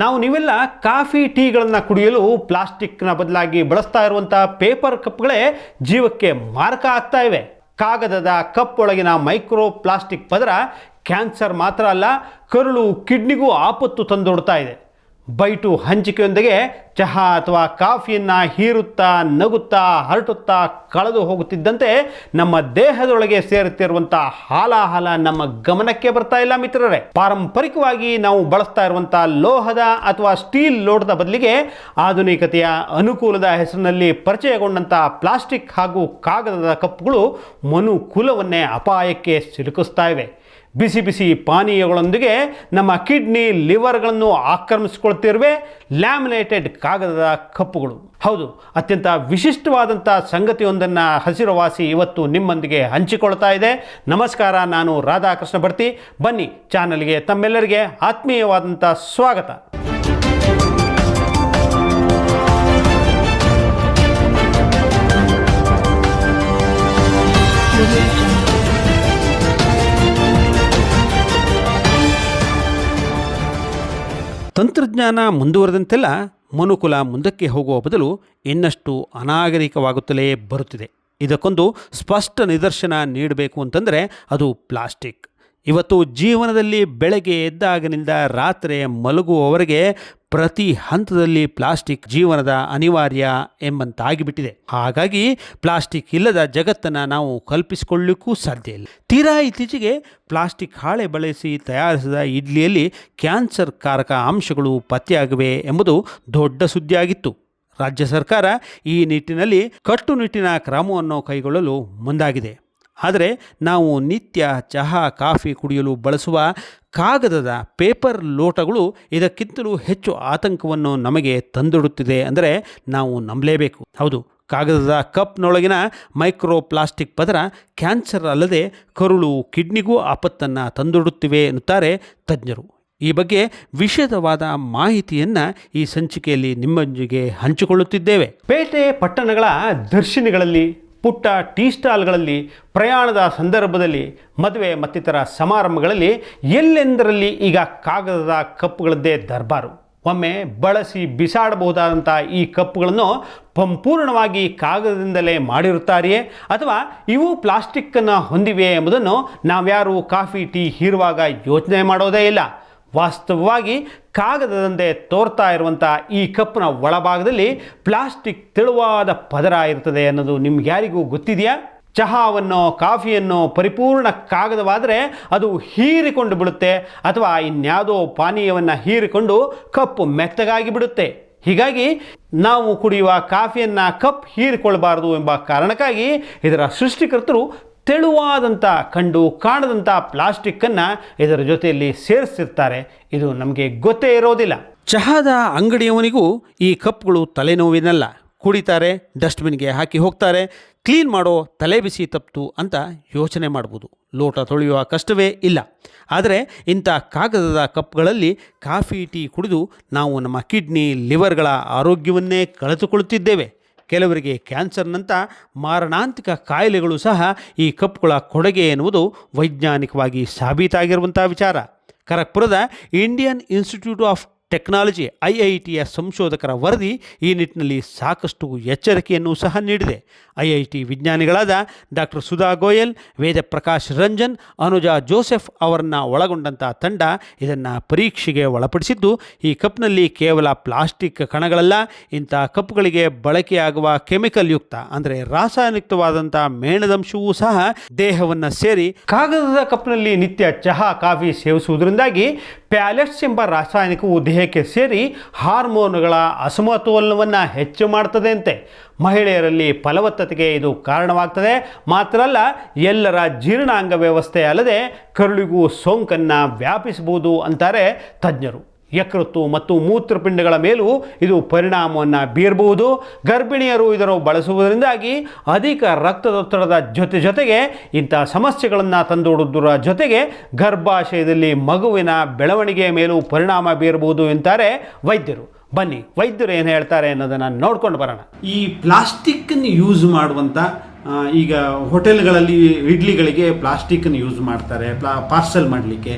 ನಾವು ನೀವೆಲ್ಲ ಕಾಫಿ ಟೀಗಳನ್ನು ಕುಡಿಯಲು ಪ್ಲಾಸ್ಟಿಕ್ನ ಬದಲಾಗಿ ಬಳಸ್ತಾ ಇರುವಂಥ ಪೇಪರ್ ಕಪ್ಗಳೇ ಜೀವಕ್ಕೆ ಮಾರಕ ಆಗ್ತಾ ಇವೆ. ಕಾಗದದ ಕಪ್ ಒಳಗಿನ ಮೈಕ್ರೋ ಪ್ಲಾಸ್ಟಿಕ್ ಪದರ ಕ್ಯಾನ್ಸರ್ ಮಾತ್ರ ಅಲ್ಲ, ಕರುಳು, ಕಿಡ್ನಿಗೂ ಆಪತ್ತು ತಂದೊಡ್ತಾ ಇದೆ. ಬೈಟು ಹಂಚಿಕೆಯೊಂದಿಗೆ ಚಹಾ ಅಥವಾ ಕಾಫಿಯನ್ನು ಹೀರುತ್ತಾ ನಗುತ್ತಾ ಹರಟುತ್ತಾ ಕಳೆದು ಹೋಗುತ್ತಿದ್ದಂತೆ ನಮ್ಮ ದೇಹದೊಳಗೆ ಸೇರುತ್ತಿರುವಂಥ ಹಾಲಾಹಲ ನಮ್ಮ ಗಮನಕ್ಕೆ ಬರ್ತಾ ಇಲ್ಲ ಮಿತ್ರರೇ. ಪಾರಂಪರಿಕವಾಗಿ ನಾವು ಬಳಸ್ತಾ ಇರುವಂಥ ಲೋಹದ ಅಥವಾ ಸ್ಟೀಲ್ ಲೋಟದ ಬದಲಿಗೆ ಆಧುನಿಕತೆಯ ಅನುಕೂಲದ ಹೆಸರಿನಲ್ಲಿ ಪರಿಚಯಗೊಂಡಂಥ ಪ್ಲಾಸ್ಟಿಕ್ ಹಾಗೂ ಕಾಗದದ ಕಪ್ಗಳು ಮನುಕುಲವನ್ನೇ ಅಪಾಯಕ್ಕೆ ಸಿಲುಕಿಸ್ತಾ ಇವೆ. ಬಿಸಿ ಬಿಸಿ ಪಾನೀಯಗಳೊಂದಿಗೆ ನಮ್ಮ ಕಿಡ್ನಿ ಲಿವರ್ಗಳನ್ನು ಆಕ್ರಮಿಸಿಕೊಳ್ತಿರುವೆ, ಲ್ಯಾಮಿನೇಟೆಡ್ ಕಾಗದದ ಕಪ್ಪುಗಳು. ಹೌದು, ಅತ್ಯಂತ ವಿಶಿಷ್ಟವಾದಂಥ ಸಂಗತಿಯೊಂದನ್ನು ಹಸಿರುವಾಸಿ ಇವತ್ತು ನಿಮ್ಮೊಂದಿಗೆ ಹಂಚಿಕೊಳ್ತಾ ಇದೆ. ನಮಸ್ಕಾರ, ನಾನು ರಾಧಾಕೃಷ್ಣ ಭರ್ತಿ. ಬನ್ನಿ, ಚಾನಲ್ಗೆ ತಮ್ಮೆಲ್ಲರಿಗೆ ಆತ್ಮೀಯವಾದಂಥ ಸ್ವಾಗತ. ತಂತ್ರಜ್ಞಾನ ಮುಂದುವರೆದಂತೆಲ್ಲ ಮನುಕುಲ ಮುಂದಕ್ಕೆ ಹೋಗುವ ಬದಲು ಇನ್ನಷ್ಟು ಅನಾಗರಿಕವಾಗುತ್ತಲೇ ಬರುತ್ತಿದೆ. ಇದಕ್ಕೊಂದು ಸ್ಪಷ್ಟ ನಿದರ್ಶನ ನೀಡಬೇಕು ಅಂತಂದರೆ ಅದು ಪ್ಲಾಸ್ಟಿಕ್. ಇವತ್ತು ಜೀವನದಲ್ಲಿ ಬೆಳಗ್ಗೆ ಎದ್ದಾಗಿನಿಂದ ರಾತ್ರಿ ಮಲಗುವವರೆಗೆ ಪ್ರತಿ ಹಂತದಲ್ಲಿ ಪ್ಲಾಸ್ಟಿಕ್ ಜೀವನದ ಅನಿವಾರ್ಯ ಎಂಬಂತಾಗಿಬಿಟ್ಟಿದೆ. ಹಾಗಾಗಿ ಪ್ಲಾಸ್ಟಿಕ್ ಇಲ್ಲದ ಜಗತ್ತನ್ನು ನಾವು ಕಲ್ಪಿಸಿಕೊಳ್ಳಿಕ್ಕೂ ಸಾಧ್ಯ ಇಲ್ಲ. ತೀರಾ ಇತ್ತೀಚೆಗೆ ಪ್ಲಾಸ್ಟಿಕ್ ಹಾಳೆ ಬಳಸಿ ತಯಾರಿಸಿದ ಇಡ್ಲಿಯಲ್ಲಿ ಕ್ಯಾನ್ಸರ್ ಕಾರಕ ಅಂಶಗಳು ಪತ್ತೆಯಾಗಿವೆ ಎಂಬುದು ದೊಡ್ಡ ಸುದ್ದಿಯಾಗಿತ್ತು. ರಾಜ್ಯ ಸರ್ಕಾರ ಈ ನಿಟ್ಟಿನಲ್ಲಿ ಕಟ್ಟುನಿಟ್ಟಿನ ಕ್ರಮವನ್ನು ಕೈಗೊಳ್ಳಲು ಮುಂದಾಗಿದೆ. ಆದರೆ ನಾವು ನಿತ್ಯ ಚಹಾ, ಕಾಫಿ ಕುಡಿಯಲು ಬಳಸುವ ಕಾಗದದ ಪೇಪರ್ ಲೋಟಗಳು ಇದಕ್ಕಿಂತಲೂ ಹೆಚ್ಚು ಆತಂಕವನ್ನು ನಮಗೆ ತಂದೊಡುತ್ತಿದೆ ಅಂದರೆ ನಾವು ನಂಬಲೇಬೇಕು. ಹೌದು, ಕಾಗದದ ಕಪ್ನೊಳಗಿನ ಮೈಕ್ರೋ ಪ್ಲಾಸ್ಟಿಕ್ ಪದರ ಕ್ಯಾನ್ಸರ್ ಅಲ್ಲದೆ ಕರುಳು ಕಿಡ್ನಿಗೂ ಆಪತ್ತನ್ನು ತಂದೊಡುತ್ತಿವೆ ಎನ್ನುತ್ತಾರೆ ತಜ್ಞರು. ಈ ಬಗ್ಗೆ ವಿಶದವಾದ ಮಾಹಿತಿಯನ್ನು ಈ ಸಂಚಿಕೆಯಲ್ಲಿ ನಿಮ್ಮೊಂದಿಗೆ ಹಂಚಿಕೊಳ್ಳುತ್ತಿದ್ದೇವೆ. ಪೇಟೆ ಪಟ್ಟಣಗಳ ದರ್ಶಿನಿಗಳಲ್ಲಿ ಪುಟ್ಟ ಟೀ ಸ್ಟಾಲ್ಗಳಲ್ಲಿ ಪ್ರಯಾಣದ ಸಂದರ್ಭದಲ್ಲಿ, ಮದುವೆ ಮತ್ತಿತರ ಸಮಾರಂಭಗಳಲ್ಲಿ ಎಲ್ಲೆಂದರಲ್ಲಿ ಈಗ ಕಾಗದದ ಕಪ್ಪುಗಳದ್ದೇ ದರ್ಬಾರು? ಒಮ್ಮೆ ಬಳಸಿ ಬಿಸಾಡಬಹುದಾದಂಥ ಈ ಕಪ್ಪುಗಳನ್ನು ಸಂಪೂರ್ಣವಾಗಿ ಕಾಗದದಿಂದಲೇ ಮಾಡಿರುತ್ತಾರೆಯೇ? ಅಥವಾ ಇವು ಪ್ಲಾಸ್ಟಿಕ್ಕನ್ನು ಹೊಂದಿವೆ ಎಂಬುದನ್ನು ನಾವ್ಯಾರು ಕಾಫಿ, ಟೀ, ಹೀರುವಾಗ ಯೋಚನೆ ಮಾಡೋದೇ ಇಲ್ಲ. ವಾಸ್ತವವಾಗಿ ಕಾಗದದಂತೆ ತೋರ್ತಾ ಇರುವಂಥ ಈ ಕಪ್ನ ಒಳಭಾಗದಲ್ಲಿ ಪ್ಲಾಸ್ಟಿಕ್ ತೆಳುವಾದ ಪದರ ಇರ್ತದೆ ಅನ್ನೋದು ನಿಮ್ಗೆ ಯಾರಿಗೂ ಗೊತ್ತಿದೆಯಾ? ಚಹಾವನ್ನು, ಕಾಫಿಯನ್ನು ಪರಿಪೂರ್ಣ ಕಾಗದವಾದರೆ ಅದು ಹೀರಿಕೊಂಡು ಬಿಡುತ್ತೆ ಅಥವಾ ಇನ್ಯಾವುದೋ ಪಾನೀಯವನ್ನು ಹೀರಿಕೊಂಡು ಕಪ್ಪು ಮೆತ್ತಗಾಗಿ ಬಿಡುತ್ತೆ. ಹೀಗಾಗಿ ನಾವು ಕುಡಿಯುವ ಕಾಫಿಯನ್ನು ಕಪ್ ಹೀರಿಕೊಳ್ಳಬಾರದು ಎಂಬ ಕಾರಣಕ್ಕಾಗಿ ಇದರ ಸೃಷ್ಟಿಕರ್ತರು ತೆಳುವಾದಂಥ ಕಂಡು ಕಾಣದಂಥ ಪ್ಲಾಸ್ಟಿಕ್ಕನ್ನು ಇದರ ಜೊತೆಯಲ್ಲಿ ಸೇರಿಸಿರ್ತಾರೆ. ಇದು ನಮಗೆ ಗೊತ್ತೇ ಇರೋದಿಲ್ಲ. ಚಹಾದ ಅಂಗಡಿಯವನಿಗೂ ಈ ಕಪ್ಗಳು ತಲೆನೋವಿನಲ್ಲ. ಕುಡಿತಾರೆ, ಡಸ್ಟ್ಬಿನ್ಗೆ ಹಾಕಿ ಹೋಗ್ತಾರೆ. ಕ್ಲೀನ್ ಮಾಡೋ ತಲೆ ಬಿಸಿ ತಪ್ಪು ಅಂತ ಯೋಚನೆ ಮಾಡ್ಬೋದು. ಲೋಟ ತೊಳೆಯುವ ಕಷ್ಟವೇ ಇಲ್ಲ. ಆದರೆ ಇಂಥ ಕಾಗದದ ಕಪ್ಗಳಲ್ಲಿ ಕಾಫಿ ಟೀ ಕುಡಿದು ನಾವು ನಮ್ಮ ಕಿಡ್ನಿ, ಲಿವರ್ಗಳ ಆರೋಗ್ಯವನ್ನೇ ಕಳೆದುಕೊಳ್ಳುತ್ತಿದ್ದೇವೆ. ಕೆಲವರಿಗೆ ಕ್ಯಾನ್ಸರ್ನಂಥ ಮಾರಣಾಂತಿಕ ಕಾಯಿಲೆಗಳು ಸಹ ಈ ಕಪ್ಪುಗಳ ಕೊಡುಗೆ ಎನ್ನುವುದು ವೈಜ್ಞಾನಿಕವಾಗಿ ಸಾಬೀತಾಗಿರುವಂಥ ವಿಚಾರ. ಖರಗ್ಪುರದ Indian Institute of Technology, I I ಟಿಯ ಸಂಶೋಧಕರ ವರದಿ ಈ ನಿಟ್ಟಿನಲ್ಲಿ ಸಾಕಷ್ಟು ಎಚ್ಚರಿಕೆಯನ್ನು ಸಹ ನೀಡಿದೆ. ಐ ಐ ಟಿ ವಿಜ್ಞಾನಿಗಳಾದ ಡಾಕ್ಟರ್ ಸುಧಾ ಗೋಯಲ್ ವೇದಪ್ರಕಾಶ್ ರಂಜನ್, ಅನುಜಾ ಜೋಸೆಫ್ ಅವರನ್ನು ಒಳಗೊಂಡಂಥ ತಂಡ ಇದನ್ನು ಪರೀಕ್ಷೆಗೆ ಒಳಪಡಿಸಿದ್ದು, ಈ ಕಪ್ನಲ್ಲಿ ಕೇವಲ ಪ್ಲಾಸ್ಟಿಕ್ ಕಣಗಳಲ್ಲ, ಇಂಥ ಕಪ್ಗಳಿಗೆ ಬಳಕೆಯಾಗುವ ಕೆಮಿಕಲ್ ಯುಕ್ತ, ಅಂದರೆ ರಾಸಾಯನಿಕವಾದಂಥ ಮೇಣದಂಶವೂ ಸಹ ದೇಹವನ್ನು ಸೇರಿ ಕಾಗದದ ಕಪ್ನಲ್ಲಿ ನಿತ್ಯ ಚಹಾ, ಕಾಫಿ ಸೇವಿಸುವುದರಿಂದಾಗಿ ಪ್ಯಾಲೆಟ್ಸ್ ಎಂಬ ರಾಸಾಯನಿಕವು ದೇಹಕ್ಕೆ ಸೇರಿ ಹಾರ್ಮೋನುಗಳ ಅಸಮತೋಲನವನ್ನು ಹೆಚ್ಚು ಮಾಡ್ತದೆ ಅಂತೆ ಮಹಿಳೆಯರಲ್ಲಿ ಫಲವತ್ತತೆಗೆ ಇದು ಕಾರಣವಾಗ್ತದೆ. ಮಾತ್ರ ಅಲ್ಲ, ಎಲ್ಲರ ಜೀರ್ಣಾಂಗ ವ್ಯವಸ್ಥೆ ಅಲ್ಲದೆ ಕರುಳಿಗೂ ಸೋಂಕನ್ನು ವ್ಯಾಪಿಸಬಹುದು ಅಂತಾರೆ ತಜ್ಞರು. ಯಕೃತ್ತು ಮತ್ತು ಮೂತ್ರಪಿಂಡಗಳ ಮೇಲೂ ಇದು ಪರಿಣಾಮವನ್ನು ಬೀರಬಹುದು. ಗರ್ಭಿಣಿಯರು ಇದನ್ನು ಬಳಸುವುದರಿಂದಾಗಿ ಅಧಿಕ ರಕ್ತದೊತ್ತಡದ ಜೊತೆ ಜೊತೆಗೆ ಇಂಥ ಸಮಸ್ಯೆಗಳನ್ನು ತಂದುಡುವುದರ ಜೊತೆಗೆ ಗರ್ಭಾಶಯದಲ್ಲಿ ಮಗುವಿನ ಬೆಳವಣಿಗೆಯ ಮೇಲೂ ಪರಿಣಾಮ ಬೀರಬಹುದು ಎಂತಾರೆ ವೈದ್ಯರು. ಬನ್ನಿ, ವೈದ್ಯರು ಏನು ಹೇಳ್ತಾರೆ ಅನ್ನೋದನ್ನು ನೋಡ್ಕೊಂಡು ಬರೋಣ. ಈ ಪ್ಲಾಸ್ಟಿಕ್ಕನ್ನು ಯೂಸ್ ಮಾಡುವಂಥ ಈಗ ಹೋಟೆಲ್ಗಳಲ್ಲಿ ಇಡ್ಲಿಗಳಿಗೆ ಪ್ಲಾಸ್ಟಿಕ್ನ ಯೂಸ್ ಮಾಡ್ತಾರೆ ಪ್ಲಾ ಪಾರ್ಸಲ್ ಮಾಡಲಿಕ್ಕೆ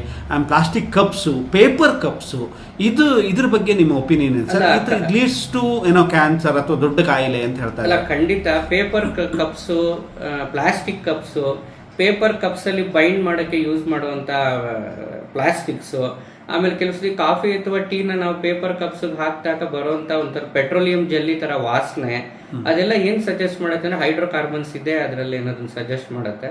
ಪ್ಲಾಸ್ಟಿಕ್ ಕಪ್ಸು ಪೇಪರ್ ಕಪ್ಸು ಇದು ಇದ್ರ ಬಗ್ಗೆ ನಿಮ್ಮ ಒಪಿನಿಯನ್ ಸರ್ ಅಲ್ಲ, ಇದು ಲೀಡ್ಸ್ ಟು ಏನೋ ಕ್ಯಾನ್ಸರ್ ಅಥವಾ ದೊಡ್ಡ ಕಾಯಿಲೆ ಅಂತ ಅಲ್ಲ ಹೇಳ್ತಾರೆ ಖಂಡಿತ paper cups plastic cups paper ಕಪ್ಸಲ್ಲಿ bind ಮಾಡೋಕ್ಕೆ ಯೂಸ್ ಮಾಡುವಂಥ ಪ್ಲಾಸ್ಟಿಕ್ಸ್ ಆಮೇಲೆ ಕೆಲಸದಿ ಕಾಫಿ ಅಥವಾ ಟೀನ ನಾವು ಪೇಪರ್ ಕಪ್ಸ್ ಹಾಕಿದಾಗ ಬರುವಂತ ಒಂಥರ ಪೆಟ್ರೋಲಿಯಂ ಜೆಲ್ಲಿ ತರ ವಾಸನೆ ಅದೆಲ್ಲ ಏನ್ ಸಜೆಸ್ಟ್ ಮಾಡುತ್ತೆ ಅಂದ್ರೆ ಹೈಡ್ರೋಕಾರ್ಬನ್ಸ್ ಇದೆ ಅದರಲ್ಲಿ ಏನಾದ್ರು ಸಜೆಸ್ಟ್ ಮಾಡುತ್ತೆ.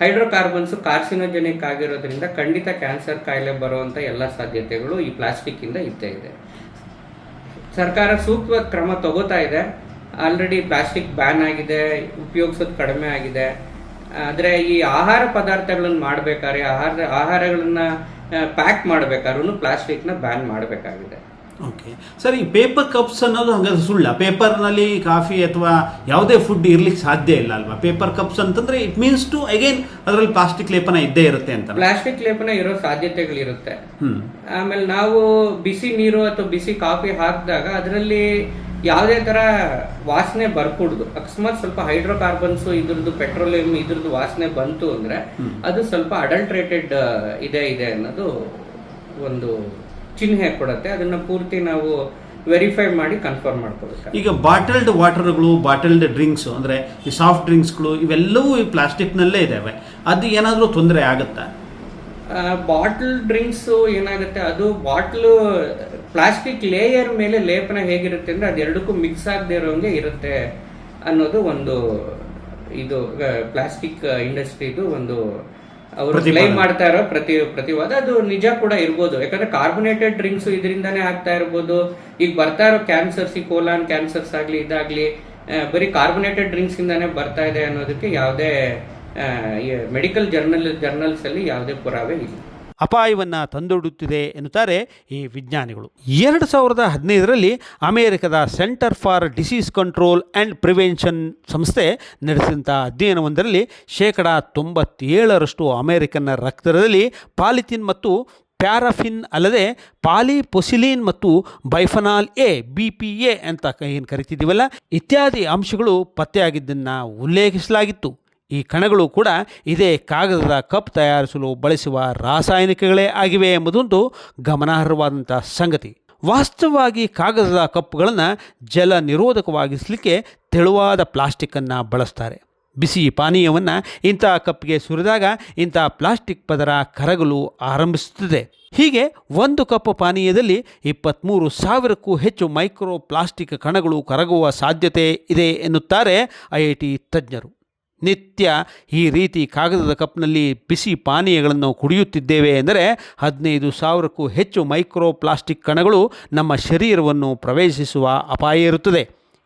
ಹೈಡ್ರೋಕಾರ್ಬನ್ಸ್ ಕಾರ್ಸಿನೋಜೆನಿಕ್ ಆಗಿರೋದ್ರಿಂದ ಖಂಡಿತ ಕ್ಯಾನ್ಸರ್ ಕಾಯಿಲೆ ಬರುವಂತ ಎಲ್ಲ ಸಾಧ್ಯತೆಗಳು ಈ ಪ್ಲಾಸ್ಟಿಕ್ ಇಂದ ಇದ್ದೇ ಇದೆ. ಸರ್ಕಾರ ಸೂಕ್ತ ಕ್ರಮ ತಗೋತಾ ಇದೆ. ಆಲ್ರೆಡಿ ಪ್ಲಾಸ್ಟಿಕ್ ಬ್ಯಾನ್ ಆಗಿದೆ ಉಪಯೋಗಿಸೋದು ಕಡಿಮೆ ಆಗಿದೆ. ಆದರೆ ಈ ಆಹಾರ ಪದಾರ್ಥಗಳನ್ನು ಮಾಡಬೇಕಾದ್ರೆ ಆಹಾರ ಆಹಾರಗಳನ್ನ ಪ್ಯಾಕ್ ಮಾಡಬೇಕಾದ್ರೂ ಪ್ಲಾಸ್ಟಿಕ್ನ ಬ್ಯಾನ್ ಮಾಡಬೇಕಾಗಿದೆ. ಓಕೆ ಸರ್ ಈ ಪೇಪರ್ ಕಪ್ಸ್ ಅನ್ನೋದು ಹಂಗಾದ್ರೆ ಸುಳ್ಳ. ಪೇಪರ್ನಲ್ಲಿ ಕಾಫಿ ಅಥವಾ ಯಾವುದೇ ಫುಡ್ ಇರ್ಲಿಕ್ಕೆ ಸಾಧ್ಯ ಇಲ್ಲ ಅಲ್ವಾ? ಪೇಪರ್ ಕಪ್ಸ್ ಅಂತಂದ್ರೆ ಇಟ್ ಮೀನ್ಸ್ ಟು ಅಗೇನ್ ಅದರಲ್ಲಿ ಪ್ಲಾಸ್ಟಿಕ್ ಲೇಪನ ಇದ್ದೇ ಇರುತ್ತೆ ಅಂತ. ಪ್ಲಾಸ್ಟಿಕ್ ಲೇಪನ ಇರೋ ಸಾಧ್ಯತೆಗಳಿರುತ್ತೆ. ಆಮೇಲೆ ನಾವು ಬಿಸಿ ನೀರು ಅಥವಾ ಬಿಸಿ ಕಾಫಿ ಹಾಕಿದಾಗ ಅದರಲ್ಲಿ ಯಾವುದೇ ಥರ ವಾಸನೆ ಬರ್ಕೂಡ್ದು. ಅಕಸ್ಮಾತ್ ಸ್ವಲ್ಪ ಹೈಡ್ರೋಕಾರ್ಬನ್ಸ್ ಇದ್ರದ್ದು ಪೆಟ್ರೋಲಿಯಂ ಇದ್ರದ್ದು ವಾಸನೆ ಬಂತು ಅಂದರೆ ಅದು ಸ್ವಲ್ಪ ಅಡಲ್ಟ್ರೇಟೆಡ್ ಇದೆ ಇದೆ ಅನ್ನೋದು ಒಂದು ಚಿಹ್ನೆ ಕೊಡುತ್ತೆ. ಅದನ್ನು ಪೂರ್ತಿ ನಾವು ವೆರಿಫೈ ಮಾಡಿ ಕನ್ಫರ್ಮ್ ಮಾಡ್ಕೋಬೇಕು ಈಗ ಬಾಟಲ್ಡ್ ವಾಟರ್ಗಳು ಬಾಟಲ್ಡ್ ಡ್ರಿಂಕ್ಸ್ ಅಂದರೆ ಈ ಸಾಫ್ಟ್ ಡ್ರಿಂಕ್ಸ್ಗಳು ಇವೆಲ್ಲವೂ ಈ ಪ್ಲಾಸ್ಟಿಕ್ನಲ್ಲೇ ಇದ್ದಾವೆ ಅದು ಏನಾದರೂ ತೊಂದರೆ ಆಗುತ್ತಾ? ಬಾಟಲ್ ಡ್ರಿಂಕ್ಸ್ ಏನಾಗುತ್ತೆ? ಅದು ಬಾಟ್ಲು ಪ್ಲಾಸ್ಟಿಕ್ ಲೇಯರ್ ಮೇಲೆ ಲೇಪನ ಹೇಗಿರುತ್ತೆ ಅಂದ್ರೆ ಅದೆರಡಕ್ಕೂ ಮಿಕ್ಸ್ ಆಗದೆ ಇರೋಂಗೆ ಇರುತ್ತೆ ಅನ್ನೋದು ಒಂದು ಇದು ಪ್ಲಾಸ್ಟಿಕ್ ಇಂಡಸ್ಟ್ರಿದು ಒಂದು ಅವರು. ಕ್ಲೈಮ್ ಮಾಡ್ತಾ ಇರೋ ಪ್ರತಿ ಪ್ರತಿವಾದ. ಅದು ನಿಜ ಕೂಡ ಇರ್ಬೋದು. ಯಾಕಂದ್ರೆ ಕಾರ್ಬೊನೇಟೆಡ್ ಡ್ರಿಂಕ್ಸ್ ಇದರಿಂದಾನೇ ಆಗ್ತಾ ಇರ್ಬೋದು. ಈಗ ಬರ್ತಾ ಇರೋ ಕ್ಯಾನ್ಸರ್ಸ್ ಈ ಕೋಲಾನ್ ಕ್ಯಾನ್ಸರ್ಸ್ ಆಗ್ಲಿ ಇದಾಗಲಿ ಬರೀ ಕಾರ್ಬೊನೇಟೆಡ್ ಡ್ರಿಂಕ್ಸ್ ಇಂದಾನೇ ಬರ್ತಾ ಇದೆ ಅನ್ನೋದಕ್ಕೆ ಯಾವುದೇ ಮೆಡಿಕಲ್ ಜರ್ನಲ್ ಜರ್ನಲ್ಸ್ ಅಲ್ಲಿ ಯಾವುದೇ ಪುರಾವೆ ಇಲ್ಲ. ಅಪಾಯವನ್ನು ತಂದೊಡುತ್ತಿದೆ ಎನ್ನುತ್ತಾರೆ ಈ ವಿಜ್ಞಾನಿಗಳು. ಎರಡು ಸಾವಿರದ ಹದಿನೈದರಲ್ಲಿ ಅಮೆರಿಕದ centre for disease control and prevention ಸಂಸ್ಥೆ ನಡೆಸಿದಂಥ ಅಧ್ಯಯನವೊಂದರಲ್ಲಿ ಶೇಕಡ ತೊಂಬತ್ತೇಳರಷ್ಟು ಅಮೆರಿಕನ್ನ ರಕ್ತದಲ್ಲಿ ಪಾಲಿಥಿನ್ ಮತ್ತು ಪ್ಯಾರಾಫಿನ್ ಅಲ್ಲದೆ ಪಾಲಿಪೊಸಿಲಿನ್ ಮತ್ತು bisphenol A, B P A ಅಂತ ಏನು ಕರಿತಿದ್ದೀವಲ್ಲ? ಇತ್ಯಾದಿ ಅಂಶಗಳು ಪತ್ತೆಯಾಗಿದ್ದನ್ನು ಉಲ್ಲೇಖಿಸಲಾಗಿತ್ತು. ಈ ಕಣಗಳು ಕೂಡ ಇದೇ ಕಾಗದದ ಕಪ್ ತಯಾರಿಸಲು ಬಳಸುವ ರಾಸಾಯನಿಕಗಳೇ ಆಗಿವೆ ಎಂಬುದೊಂದು ಗಮನಾರ್ಹವಾದಂಥ ಸಂಗತಿ. ವಾಸ್ತವವಾಗಿ ಕಾಗದದ ಕಪ್ಗಳನ್ನು ಜಲ ನಿರೋಧಕವಾಗಿಸಲಿಕ್ಕೆ ತೆಳುವಾದ ಪ್ಲಾಸ್ಟಿಕ್ಕನ್ನು ಬಳಸ್ತಾರೆ. ಬಿಸಿ ಪಾನೀಯವನ್ನು ಇಂಥ ಕಪ್ಗೆ ಸುರಿದಾಗ ಇಂಥ ಪ್ಲಾಸ್ಟಿಕ್ ಪದರ ಕರಗಲು ಆರಂಭಿಸುತ್ತದೆ. ಹೀಗೆ ಒಂದು ಕಪ್ ಪಾನೀಯದಲ್ಲಿ ಇಪ್ಪತ್ತ್ಮೂರು ಸಾವಿರಕ್ಕೂ ಹೆಚ್ಚು ಮೈಕ್ರೋ ಪ್ಲಾಸ್ಟಿಕ್ ಕಣಗಳು ಕರಗುವ ಸಾಧ್ಯತೆ ಇದೆ ಎನ್ನುತ್ತಾರೆ ಐ ತಜ್ಞರು. ನಿತ್ಯ ಈ ರೀತಿ ಕಾಗದದ ಕಪ್ನಲ್ಲಿ ಬಿಸಿ ಪಾನೀಯಗಳನ್ನು ಕುಡಿಯುತ್ತಿದ್ದೇವೆ ಎಂದರೆ ಹದಿನೈದು ಸಾವಿರಕ್ಕೂ ಹೆಚ್ಚು ಮೈಕ್ರೋ ಪ್ಲಾಸ್ಟಿಕ್ ಕಣಗಳು ನಮ್ಮ ಶರೀರವನ್ನು ಪ್ರವೇಶಿಸುವ ಅಪಾಯ ಇರುತ್ತದೆ.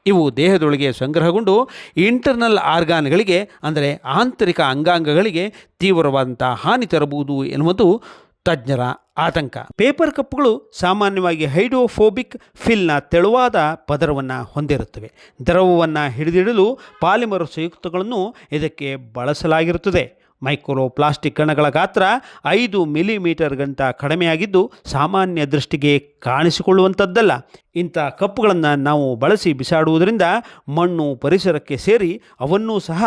ಇವು ದೇಹದೊಳಗೆ ಸಂಗ್ರಹಗೊಂಡು ಇಂಟರ್ನಲ್ ಆರ್ಗಾನ್ಗಳಿಗೆ, ಅಂದರೆ ಆಂತರಿಕ ಅಂಗಾಂಗಗಳಿಗೆ ತೀವ್ರವಾದಂಥ ಹಾನಿ ತರಬಹುದು ಎನ್ನುವುದು ತಜ್ಞರ ಆತಂಕ. ಪೇಪರ್ ಕಪ್ಗಳು ಸಾಮಾನ್ಯವಾಗಿ ಹೈಡ್ರೋಫೋಬಿಕ್ ಫಿಲ್ನ ತೆಳುವಾದ ಪದರವನ್ನು ಹೊಂದಿರುತ್ತವೆ. ದ್ರವವನ್ನು ಹಿಡಿದಿಡಲು ಪಾಲಿಮರ್ ಸಂಯುಕ್ತಗಳನ್ನು ಇದಕ್ಕೆ ಬಳಸಲಾಗಿರುತ್ತದೆ. ಮೈಕ್ರೋ ಪ್ಲಾಸ್ಟಿಕ್ ಕಣಗಳ ಗಾತ್ರ ಐದು ಮಿಲಿಮೀಟರ್ಗಿಂತ ಕಡಿಮೆಯಾಗಿದ್ದು ಸಾಮಾನ್ಯ ದೃಷ್ಟಿಗೆ ಕಾಣಿಸಿಕೊಳ್ಳುವಂಥದ್ದಲ್ಲ. ಇಂಥ ಕಪ್ಪುಗಳನ್ನು ನಾವು ಬಳಸಿ ಬಿಸಾಡುವುದರಿಂದ ಮಣ್ಣು ಪರಿಸರಕ್ಕೆ ಸೇರಿ ಅವನ್ನೂ ಸಹ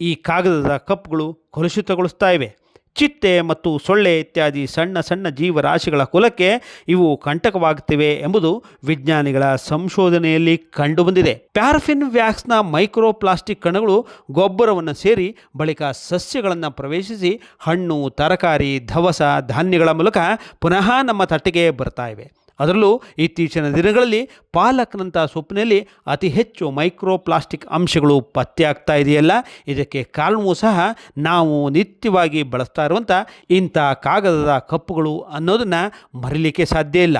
ಈ ಕಾಗದದ ಕಪ್ಗಳು ಕಲುಷಿತಗೊಳಿಸ್ತಾ ಇವೆ. ಚಿಟ್ಟೆ ಮತ್ತು ಸೊಳ್ಳೆ ಇತ್ಯಾದಿ ಸಣ್ಣ ಸಣ್ಣ ಜೀವರಾಶಿಗಳ ಕುಲಕ್ಕೆ ಇವು ಕಂಟಕವಾಗುತ್ತಿವೆ ಎಂಬುದು ವಿಜ್ಞಾನಿಗಳ ಸಂಶೋಧನೆಯಲ್ಲಿ ಕಂಡುಬಂದಿದೆ. ಪ್ಯಾರಫಿನ್ ವ್ಯಾಕ್ಸ್ನ ಮೈಕ್ರೋ ಪ್ಲಾಸ್ಟಿಕ್ ಕಣಗಳು ಗೊಬ್ಬರವನ್ನು ಸೇರಿ ಬಳಿಕ ಸಸ್ಯಗಳನ್ನು ಪ್ರವೇಶಿಸಿ ಹಣ್ಣು, ತರಕಾರಿ, ಧವಸ, ಧಾನ್ಯಗಳ ಮೂಲಕ ಪುನಃ ನಮ್ಮ ತಟ್ಟೆಗೆ ಬರ್ತಾ ಇವೆ. ಅದರಲ್ಲೂ ಇತ್ತೀಚಿನ ದಿನಗಳಲ್ಲಿ ಪಾಲಕ್ನಂಥ ಸೊಪ್ಪಿನಲ್ಲಿ ಅತಿ ಹೆಚ್ಚು ಮೈಕ್ರೋ ಪ್ಲಾಸ್ಟಿಕ್ ಅಂಶಗಳು ಪತ್ತೆಯಾಗ್ತಾ ಇದೆಯಲ್ಲ? ಇದಕ್ಕೆ ಕಾರಣವೂ ಸಹ ನಾವು ನಿತ್ಯವಾಗಿ ಬಳಸ್ತಾ ಇರುವಂಥ ಇಂಥ ಕಾಗದದ ಕಪ್ಪುಗಳು ಅನ್ನೋದನ್ನು ಮರಿಲಿಕ್ಕೆ ಸಾಧ್ಯ ಇಲ್ಲ.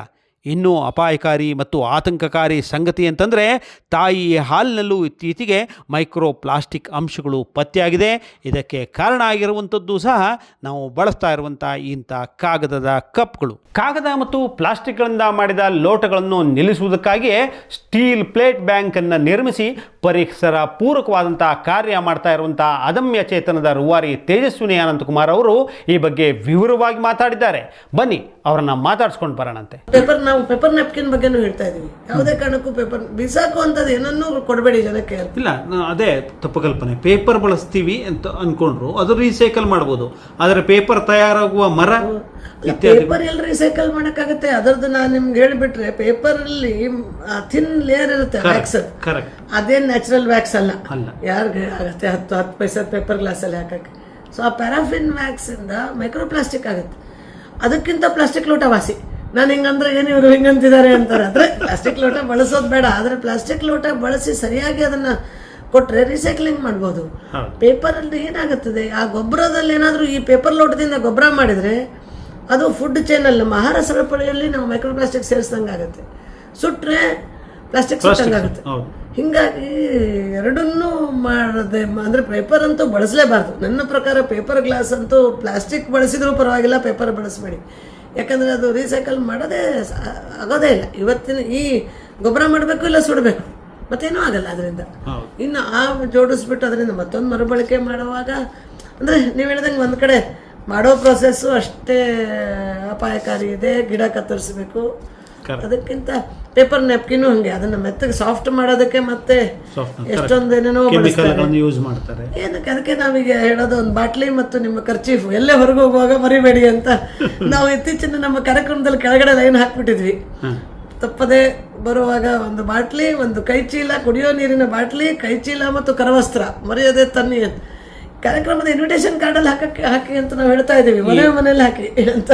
ಇನ್ನೂ ಅಪಾಯಕಾರಿ ಮತ್ತು ಆತಂಕಕಾರಿ ಸಂಗತಿ ಅಂತಂದರೆ ತಾಯಿ ಹಾಲಿನಲ್ಲೂ ಇತ್ತೀಚೆಗೆ ಮೈಕ್ರೋ ಪ್ಲಾಸ್ಟಿಕ್ ಅಂಶಗಳು ಪತ್ತೆಯಾಗಿದೆ. ಇದಕ್ಕೆ ಕಾರಣ ಆಗಿರುವಂಥದ್ದು ಸಹ ನಾವು ಬಳಸ್ತಾ ಇರುವಂಥ ಇಂಥ ಕಾಗದದ ಕಪ್ಗಳು. ಕಾಗದ ಮತ್ತು ಪ್ಲಾಸ್ಟಿಕ್ಗಳಿಂದ ಮಾಡಿದ ಲೋಟಗಳನ್ನು ನಿಲ್ಲಿಸುವುದಕ್ಕಾಗಿಯೇ ಸ್ಟೀಲ್ ಪ್ಲೇಟ್ ಬ್ಯಾಂಕನ್ನು ನಿರ್ಮಿಸಿ ಪರಿಸರ ಪೂರಕವಾದಂಥ ಕಾರ್ಯ ಮಾಡ್ತಾ ಇರುವಂಥ ಅದಮ್ಯ ಚೇತನದ ರೂವಾರಿ ತೇಜಸ್ವಿನಿ ಅನಂತಕುಮಾರ್ ಅವರು ಈ ಬಗ್ಗೆ ವಿವರವಾಗಿ ಮಾತಾಡಿದ್ದಾರೆ. ಬನ್ನಿ ಅವರನ್ನು ಮಾತಾಡಿಸ್ಕೊಂಡು ಬರೋಣಂತೆ. ಪೇಪರ್ ನಾವು ನಾವು ಪೇಪರ್ ನ್ಯಾಪ್ಕಿನ್ ಬಗ್ಗೆನೂ ಹೇಳ್ತಾ ಇದೀವಿ ಯಾವುದೇ ಕಾರಣಕ್ಕೂ ಪೇಪರ್ ಬಿಸಾಕು ಅಂತದ್ದು ಏನನ್ನೂ ಕೊಡಬೇಡಿ ಜನಕ್ಕೆ ಅಂತ. ಇಲ್ಲ ನಾ- ಅದೇ ತಪ್ಪು ಕಲ್ಪನೆ. ಪೇಪರ್ ಬಳಸ್ತೀವಿ ಅಂತ ಅನ್ಕೊಂಡ್ರು ಅದು ರೀಸೈಕಲ್ ಮಾಡ್ಬೋದು. ಆದರೆ ಪೇಪರ್ ತಯಾರಾಗುವ ಮರ ಇತ್ಯಾದಿ ಪೇಪರ್ ಎಲ್ಲಿ ರಿಸೈಕಲ್ ಮಾಡಕ್ಕಾಗತ್ತೆ? ಅದರದ್ದು ನಾನು ನಿಮ್ಗೆ ಹೇಳಿಬಿಟ್ರೆ ಪೇಪರ್ ಅಲ್ಲಿ ಥಿನ್ ಲೇಯರ್ ಇರುತ್ತೆ ವ್ಯಾಕ್ಸ್ ಕರೆಕ್ಟ್ ಅದೇನ್ ನ್ಯಾಚುರಲ್ ವ್ಯಾಕ್ಸ್ ಅಲ್ಲ. ಅಲ್ಲ. ಯಾರಿಗೆ ಆಗತ್ತೆ? ಹತ್ತು ಹತ್ತು ಪೈಸೆ ಪೇಪರ್ ಗ್ಲಾಸಲ್ಲಿ ಹಾಕಕ್ಕೆ. ಸೊ ಆ ಪ್ಯಾರಾಫಿನ್ ವ್ಯಾಕ್ಸ್ ಇಂದ ಮೈಕ್ರೋ ಪ್ಲಾಸ್ಟಿಕ್ ಆಗುತ್ತೆ. ಅದಕ್ಕಿಂತ ಪ್ಲಾಸ್ಟಿಕ್ ಲೋಟ ವಾಸಿ. ನಾನು ಹಿಂಗಂದ್ರೆ ಏನು ಇವರು ಹಿಂಗಂತಿದ್ದಾರೆ ಅಂತಾರೆ. ಅಂದ್ರೆ ಪ್ಲಾಸ್ಟಿಕ್ ಲೋಟ ಬಳಸೋದು ಬೇಡ. ಆದರೆ ಪ್ಲಾಸ್ಟಿಕ್ ಲೋಟ ಬಳಸಿ ಸರಿಯಾಗಿ ಅದನ್ನ ಕೊಟ್ಟರೆ ರೀಸೈಕ್ಲಿಂಗ್ ಮಾಡ್ಬೋದು. ಪೇಪರಲ್ಲಿ ಪೇಪರ್ ಅಲ್ಲಿ ಏನಾಗುತ್ತದೆ? ಆ ಗೊಬ್ಬರದಲ್ಲಿ ಏನಾದರೂ ಈ ಪೇಪರ್ ಲೋಟದಿಂದ ಗೊಬ್ಬರ ಮಾಡಿದ್ರೆ ಅದು ಫುಡ್ ಚೈನಲ್ಲಿ ನಮ್ಮ ಆಹಾರ ಸರಪಳಿಯಲ್ಲಿ ನಾವು ಮೈಕ್ರೋ ಪ್ಲಾಸ್ಟಿಕ್ ಸೇರಿಸ್ದಂಗೆ ಆಗುತ್ತೆ. ಸುಟ್ರೆ ಪ್ಲಾಸ್ಟಿಕ್ ಸುಟ್ಟಂಗೆ ಆಗುತ್ತೆ. ಹೌದು. ಹಿಂಗಾಗಿ ಎರಡನ್ನೂ ಮಾಡದೆ ಅಂದ್ರೆ ಪೇಪರ್ ಅಂತೂ ಬಳಸಲೇಬಾರ್ದು. ನನ್ನ ಪ್ರಕಾರ ಪೇಪರ್ ಗ್ಲಾಸ್ ಅಂತೂ ಪ್ಲಾಸ್ಟಿಕ್ ಬಳಸಿದರೂ ಪರವಾಗಿಲ್ಲ ಪೇಪರ್ ಬಳಸಬೇಡಿ. ಯಾಕಂದ್ರೆ ಅದು ರೀಸೈಕಲ್ ಮಾಡೋದೇ ಆಗೋದೇ ಇಲ್ಲ. ಇವತ್ತಿನ ಈ ಗೊಬ್ಬರ ಮಾಡಬೇಕು ಇಲ್ಲ ಸುಡಬೇಕು. ಮತ್ತೇನೂ ಆಗಲ್ಲ ಅದರಿಂದ. ಇನ್ನು ಆ ಜೋಡಿಸ್ಬಿಟ್ಟು ಅದರಿಂದ ಮತ್ತೊಂದು ಮರುಬಳಕೆ ಮಾಡುವಾಗ ಅಂದರೆ ನೀವು ಹೇಳ್ದಂಗೆ ಒಂದು ಕಡೆ ಮಾಡೋ ಪ್ರೊಸೆಸ್ಸು ಅಷ್ಟೇ ಅಪಾಯಕಾರಿ ಇದೆ. ಗಿಡ ಕತ್ತರಿಸಬೇಕು. ಅದಕ್ಕಿಂತ ಪೇಪರ್ ನೆಪ್ಕಿನೂ ಹಂಗೆ. ಅದನ್ನ ಮೆತ್ತಗೆ ಸಾಫ್ಟ್ ಮಾಡೋದಕ್ಕೆ ಮತ್ತೆ ಎಷ್ಟೊಂದೇನೇನೋ ಯೂಸ್ ಮಾಡ್ತಾರೆ. ಏನಕ್ಕೆ? ಅದಕ್ಕೆ ನಾವೀಗ ಹೇಳೋದು ಒಂದು ಬಾಟ್ಲಿ ಮತ್ತು ನಿಮ್ಮ ಖರ್ಚೀಫು ಎಲ್ಲೇ ಹೊರಗೆ ಹೋಗುವಾಗ ಮರಿಬೇಡಿ ಅಂತ. ನಾವು ಇತ್ತೀಚಿನ ನಮ್ಮ ಕಾರ್ಯಕ್ರಮದಲ್ಲಿ ಕೆಳಗಡೆ ಲೈನ್ ಹಾಕ್ಬಿಟ್ಟಿದ್ವಿ. ತಪ್ಪದೆ ಬರುವಾಗ ಒಂದು ಬಾಟ್ಲಿ ಒಂದು ಕೈ ಚೀಲ ಕುಡಿಯೋ ನೀರಿನ ಬಾಟ್ಲಿ ಕೈ ಚೀಲ ಮತ್ತು ಕರವಸ್ತ್ರ. ಮರೆಯದೆ ತನ್ನಿ ಅಂತ. ಕಾರ್ಯಕ್ರಮದ ಇನ್ವಿಟೇಷನ್ ಕಾರ್ಡಲ್ಲಿ ಹಾಕಕ್ಕೆ ಹಾಕಿ ಅಂತ ನಾವು ಹೇಳ್ತಾ ಇದ್ದೀವಿ. ಮನೆ ಮನೇಲಿ ಹಾಕಿ ಅಂತ.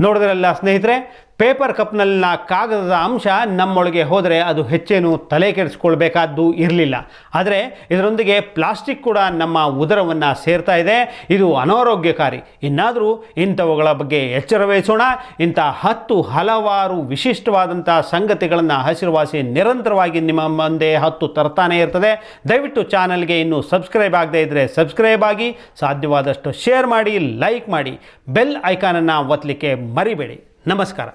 ನೋಡಿದ್ರಲ್ಲ ಸ್ನೇಹಿತರೆ ಪೇಪರ್ ಕಪ್ನಲ್ಲಿನ ಕಾಗದದ ಅಂಶ ನಮ್ಮೊಳಗೆ ಹೋದರೆ ಅದು ಹೆಚ್ಚೇನು ತಲೆ ಕೆಡಿಸ್ಕೊಳ್ಬೇಕಾದ್ದು ಇರಲಿಲ್ಲ. ಆದರೆ ಇದರೊಂದಿಗೆ ಪ್ಲಾಸ್ಟಿಕ್ ಕೂಡ ನಮ್ಮ ಉದರವನ್ನು ಸೇರ್ತಾ ಇದೆ. ಇದು ಅನಾರೋಗ್ಯಕಾರಿ. ಇನ್ನಾದರೂ ಇಂಥವುಗಳ ಬಗ್ಗೆ ಎಚ್ಚರ ವಹಿಸೋಣ. ಇಂಥ ಹತ್ತು ಹಲವಾರು ವಿಶಿಷ್ಟವಾದಂಥ ಸಂಗತಿಗಳನ್ನು ಹಸಿರುವಾಸಿ ನಿರಂತರವಾಗಿ ನಿಮ್ಮ ಮುಂದೆ ಹತ್ತು ತರ್ತಾನೆ ಇರ್ತದೆ. ದಯವಿಟ್ಟು ಚಾನಲ್ಗೆ ಇನ್ನೂ ಸಬ್ಸ್ಕ್ರೈಬ್ ಆಗದೆ ಇದ್ದರೆ ಸಬ್ಸ್ಕ್ರೈಬ್ ಆಗಿ, ಸಾಧ್ಯವಾದಷ್ಟು ಶೇರ್ ಮಾಡಿ, ಲೈಕ್ ಮಾಡಿ, ಬೆಲ್ ಐಕಾನನ್ನು ಒತ್ತಲಿಕ್ಕೆ ಮರಿಬೇಡಿ. ನಮಸ್ಕಾರ.